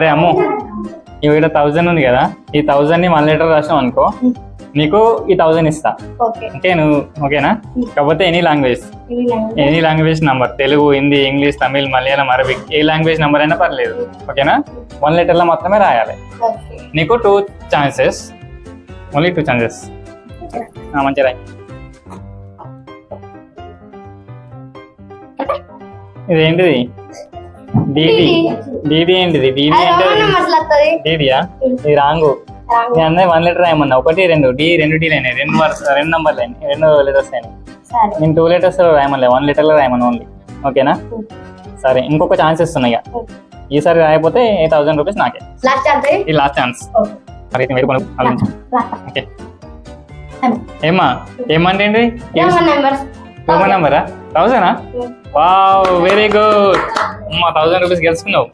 అరే అమ్ము ఇక్కడ థౌజండ్ ఉంది కదా ఈ థౌజండ్ని వన్ లీటర్ రాసాం అనుకో నీకు ఈ థౌజండ్ ఇస్తా. ఓకే. నువ్వు ఓకేనా? కాకపోతే any language any language number Telugu Hindi English Tamil Malayalam Arabic ఏ లాంగ్వేజ్ నంబర్ అయినా పర్లేదు. ఓకేనా? వన్ లీటర్లో మాత్రమే రాయాలి. నీకు two chances only two chances మంచిగా రాయి. ఇదేంటిది? డీడీ డీడీ ఏంటిది? డీడీ అంటే డీడీయా ఇది రాంగు. నేను అన్నది వన్ లీటర్ రాయమన్నా. ఒకటి రెండు. డి రెండు డీలు అయినాయి రెండు వరుస రెండు నంబర్లు అయినాయి రెండు లీటర్స్ అయినాయి సరే. నేను టూ లీటర్స్ రాయమలే వన్ లీటర్లో రాయమని ఓన్లీ ఓకేనా? సరే ఇంకొక ఛాన్స్ ఇస్తున్నాయి. ఈసారి రాయకపోతే థౌసండ్ రూపీస్ నాకే. ఈ లాస్ట్ ఛాన్స్ మరి మీరు ఓకే. ఏమా ఏమంటే ఏంటి? నెంబర్స్ నెంబరా థౌసండా వావ్ వెరీ గుడ్ మా థౌసండ్ రూపీస్ గెలుచుకున్నావు.